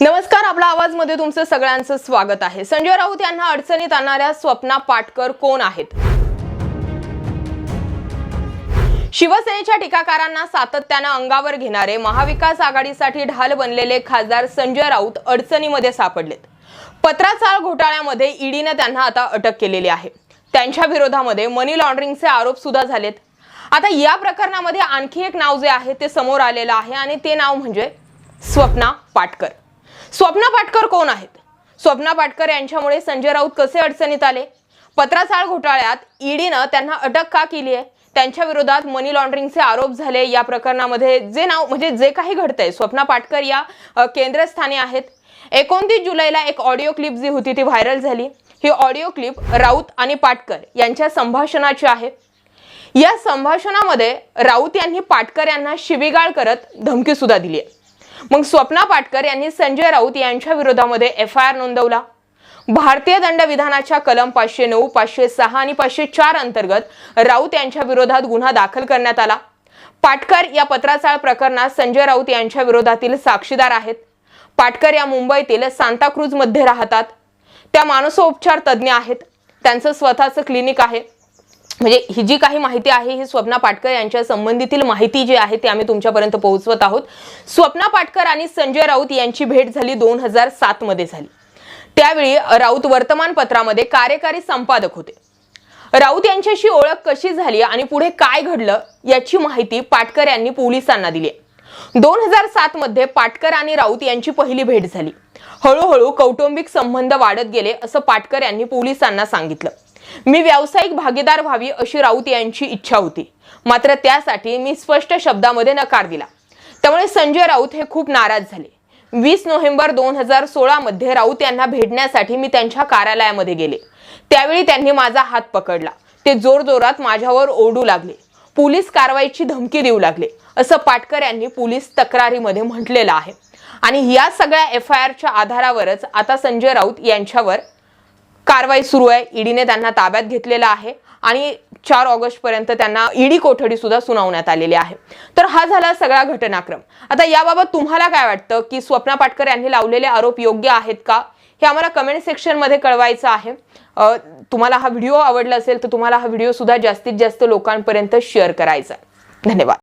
नमस्कार आपला आवाजमध्ये तुमचं सगळ्यांचं स्वागत आहे. संजय राऊत यांना अडचणीत आणणाऱ्या स्वप्ना पाटकर कोण आहेत? शिवसेनेच्या टीकाकारांना सातत्यानं अंगावर घेणारे महाविकास आघाडीसाठी ढाल बनलेले खासदार संजय राऊत अडचणीमध्ये सापडलेत. पत्राचाळ घोटाळ्यामध्ये ईडीने त्यांना आता अटक केलेली आहे. त्यांच्या विरोधामध्ये मनी लॉन्ड्रिंगचे आरोप सुद्धा झालेत. आता या प्रकरणामध्ये आणखी एक नाव जे आहे ते समोर आलेलं आहे आणि ते नाव म्हणजे स्वप्ना पाटकर. स्वप्ना पाटकर कोण आहेत? स्वप्ना पाटकर यांच्यामुळे संजय राऊत कसे अडचणीत आले? पत्राचाळ घोटाळ्यात ईडीनं त्यांना अटक का केली आहे? त्यांच्या विरोधात मनी लॉन्ड्रिंगचे आरोप झाले या प्रकरणामध्ये जे नाव म्हणजे जे काही घडतंय स्वप्ना पाटकर या केंद्रस्थानी आहेत. एकोणतीस जुलैला एक ऑडिओ क्लिप जी होती ती व्हायरल झाली. ही ऑडिओ क्लिप राऊत आणि पाटकर यांच्या संभाषणाची आहे. या संभाषणामध्ये राऊत यांनी पाटकर यांना शिवीगाळ करत धमकी सुद्धा दिली आहे. मग स्वप्ना पाटकर यांनी संजय राऊत यांच्या विरोधामध्ये एफ आय आर नोंदवला. भारतीय दंडविधानाच्या कलम पाचशे नऊ पाचशे सहा आणि पाचशे चार अंतर्गत राऊत यांच्या विरोधात गुन्हा दाखल करण्यात आला. पाटकर या पत्राचाळ प्रकरणात संजय राऊत यांच्या विरोधातील साक्षीदार आहेत. पाटकर या मुंबईतील सांताक्रूजमध्ये राहतात. त्या मानसोपचार तज्ज्ञ आहेत. त्यांचं स्वतःचं क्लिनिक आहे. म्हणजे ही जी काही माहिती आहे ही स्वप्ना पाटकर यांच्या संबंधीतील माहिती जी आहे ती आम्ही तुमच्यापर्यंत पोहोचवत आहोत. स्वप्ना पाटकर आणि संजय राऊत यांची भेट झाली दोन हजार सात मध्ये झाली. त्यावेळी राऊत वर्तमानपत्रामध्ये कार्यकारी संपादक होते. राऊत यांच्याशी ओळख कशी झाली आणि पुढे काय घडलं याची माहिती पाटकर यांनी पोलिसांना दिली दोन हजार सात मध्ये पाटकर आणि राऊत यांची पहिली भेट झाली. हळूहळू कौटुंबिक संबंध वाढत गेले असं पाटकर यांनी पोलिसांना सांगितलं. मी व्यावसायिक भागीदार व्हावी अशी राऊत यांची इच्छा होती. मात्र त्यासाठी मी स्पष्ट शब्दामध्ये नकार दिला. त्यामुळे संजय राऊत हे खूप नाराज झाले. वीस नोव्हेंबर दोन हजार सोळा मध्ये राऊत यांना भेटण्यासाठी मी त्यांच्या कार्यालयामध्ये गेले. त्यावेळी त्यांनी माझा हात पकडला. ते जोरजोरात माझ्यावर ओरडू लागले. पोलीस कारवाईची धमकी देऊ लागले असं पाटकर यांनी पोलीस तक्रारीमध्ये म्हटलेलं आहे. आणि या सगळ्या एफ आय आरच्या आधारावरच आता संजय राऊत यांच्यावर कारवाई सुरू आहे. ईडीने त्यांना ताब्यात घेतलेलं आहे आणि चार ऑगस्ट पर्यंत त्यांना ईडी कोठडी सुद्धा सुनावण्यात आलेली आहे. तर हा झाला सगळा घटनाक्रम. आता याबाबत तुम्हाला काय वाटतं की स्वप्ना पाटकर यांनी लावलेले आरोप योग्य आहेत का? हे आम्हाला कमेंट सेक्शनमध्ये कळवायचं आहे. तुम्हाला हा व्हिडिओ आवडला असेल तर तुम्हाला हा व्हिडिओ सुद्धा जास्तीत जास्त लोकांपर्यंत शेअर करायचा धन्यवाद.